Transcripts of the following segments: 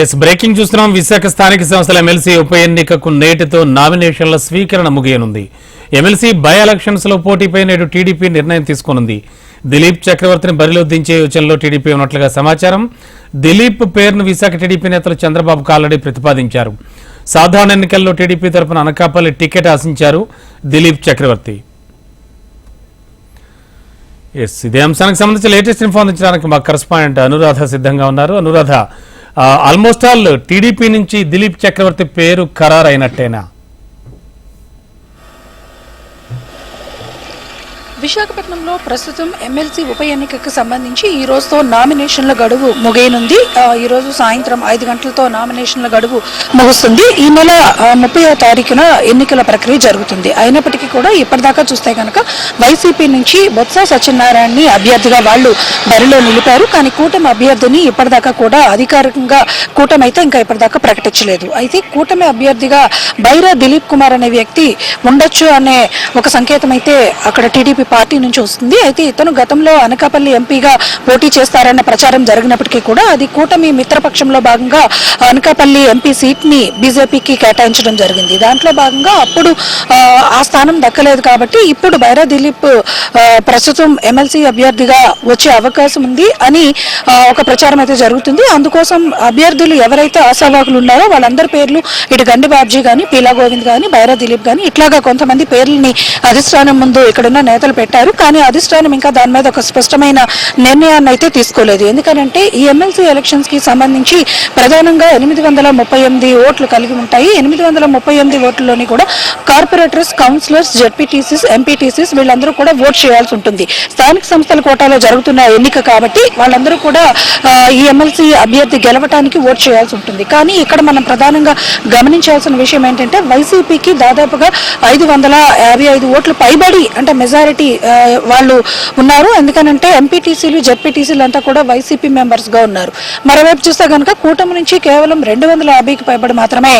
Yes breaking చూస్తున్నాం విశాఖ స్థానిక సంస్థల ఎమ్మెల్సీ ఉప ఎన్నికకు నేటితో నామినేషన్ల స్వీకరణ ముగియనుంది. ఎమ్మెల్సీ బై ఎలక్షన్స్లో పోటీపై నేడు టీడీపీ నిర్ణయం తీసుకోనుంది. దిలీప్ చక్రవర్తిని బరిలో దించే యోచనలో టీడీపీ ఉన్నట్లుగా సమాచారం. దిలీప్ పేరును విశాఖ టీడీపీ నేతలు చంద్రబాబుకు ఆల్రెడీ ప్రతిపాదించారు. సాధారణ ఎన్నికల్లో టీడీపీ తరపున అనకాపల్లి టికెట్ ఆశించారు దిలీప్ చక్రవర్తి. ఎస్ ఇదే అంశానికి సంబంధించి లేటెస్ట్ ఇన్ఫో అందించడానికి మా కరస్పాండెంట్ అనురాధ సిద్ధంగా ఉన్నారు. అనురాధ ఆల్మోస్ట్ ఆల్ టీడీపీ నుంచి దిలీప్ చక్రవర్తి పేరు ఖరారైనట్టేనా? విశాఖపట్నంలో ప్రస్తుతం ఎమ్మెల్సీ ఉప ఎన్నికకు సంబంధించి ఈ రోజుతో నామినేషన్ల గడువు ముగియనుంది. ఈ రోజు సాయంత్రం ఐదు గంటలతో నామినేషన్ల గడువు ముగుస్తుంది. ఈ నెల ముప్పై తారీఖున ఎన్నికల ప్రక్రియ జరుగుతుంది. అయినప్పటికీ కూడా ఇప్పటిదాకా చూస్తే కనుక వైసీపీ నుంచి బొత్స సత్యనారాయణని అభ్యర్థిగా వాళ్ళు బరిలో నిలిపారు. కానీ కూటమి అభ్యర్థిని ఇప్పటిదాకా కూడా అధికారికంగా కూటమి అయితే ఇంకా ఇప్పటిదాకా ప్రకటించలేదు. అయితే కూటమి అభ్యర్థిగా బైరా దిలీప్ కుమార్ అనే వ్యక్తి ఉండొచ్చు అనే ఒక సంకేతం అయితే అక్కడ టీడీపీ పార్టీ నుంచి వస్తుంది. అయితే ఇతను గతంలో అనకాపల్లి ఎంపీగా పోటీ చేస్తారన్న ప్రచారం జరిగినప్పటికీ కూడా అది కూటమి మిత్రపక్షంలో భాగంగా అనకాపల్లి ఎంపీ సీట్ని బీజేపీకి కేటాయించడం జరిగింది. దాంట్లో భాగంగా అప్పుడు ఆ, స్థానం దక్కలేదు కాబట్టి ఇప్పుడు బైరా దిలీప్ ప్రస్తుతం ఎమ్మెల్సీ అభ్యర్థిగా వచ్చే అవకాశం ఉంది అని ఒక ప్రచారం అయితే జరుగుతుంది. అందుకోసం అభ్యర్థులు ఎవరైతే ఆశావాకులు ఉన్నారో వాళ్ళందరి పేర్లు ఇటు గండి బాబ్జీ కానీ పీలా గోవింద్ గాని బైరా దిలీప్ గాని ఇట్లాగా కొంతమంది పేర్లని అధిష్టానం ముందు ఇక్కడున్న నేతలు పెట్టారు కానీ అధిష్టానం ఇంకా దాని మీద ఒక స్పష్టమైన నిర్ణయాన్ని అయితే తీసుకోలేదు. ఎందుకంటే ఈ ఎమ్మెల్సీ ఎలక్షన్స్కి సంబంధించి ప్రధానంగా ఎనిమిది వందల ముప్పై ఎనిమిది ఓట్లు కలిగి ఉంటాయి. ఎనిమిది వందల ముప్పై ఎనిమిది ఓట్లలోని కూడా కార్పొరేటర్స్ కౌన్సిలర్స్ జెడ్పీటీసీస్ ఎంపీటీసీస్ వీళ్ళందరూ కూడా ఓట్ చేయాల్సి ఉంటుంది. స్థానిక సంస్థల కోటాలో జరుగుతున్న ఎన్నిక కాబట్టి వాళ్ళందరూ కూడా ఈ ఎమ్మెల్సీ అభ్యర్థి గెలవటానికి ఓట్ చేయాల్సి ఉంటుంది. కానీ ఇక్కడ మనం ప్రధానంగా గమనించాల్సిన విషయం ఏంటంటే వైసీపీకి దాదాపుగా ఐదు వందల యాభై ఐదు ఓట్లు పైబడి అంటే మెజారిటీ వాళ్ళు ఉన్నారు. ఎందుకనంటే ఎంపీటీసీలు జెడ్పీటీసీలు అంతా కూడా వైసీపీ మెంబర్స్గా ఉన్నారు. మరోవైపు చూస్తే కనుక కూటమి నుంచి కేవలం రెండు వందల యాభైకి పైబడి మాత్రమే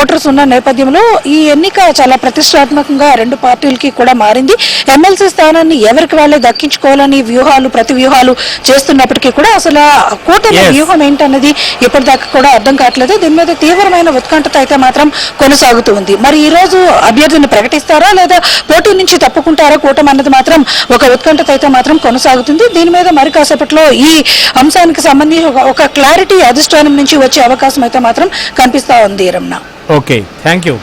ఓటర్స్ ఉన్న నేపథ్యంలో ఈ ఎన్నిక చాలా ప్రతిష్టాత్మకంగా రెండు పార్టీలకి కూడా మారింది. ఎమ్మెల్సీ స్థానాన్ని ఎవరికి వాళ్ళే దక్కించుకోవాలని వ్యూహాలు ప్రతి వ్యూహాలు చేస్తున్నప్పటికీ కూడా అసలు కూటమి. వ్యూహం ఏంటన్నది ఇప్పటిదాకా కూడా అర్థం కావట్లేదు. దీని మీద తీవ్రమైన ఉత్కంఠత అయితే మాత్రం కొనసాగుతూ ఉంది. మరి ఈ రోజు అభ్యర్థిని ప్రకటిస్తారా లేదా పోటీ నుంచి తప్పుకుంటారా కూటమి అన్నది మాత్రం ఒక ఉత్కంఠత అయితే మాత్రం కొనసాగుతుంది. దీని మీద మరి కాసేపట్లో ఈ అంశానికి సంబంధించి ఒక- ఒక క్లారిటీ అధిష్టానం నుంచి వచ్చే అవకాశం అయితే మాత్రం కనిపిస్తా ఉంది రమణ. ఓకే. Thank you.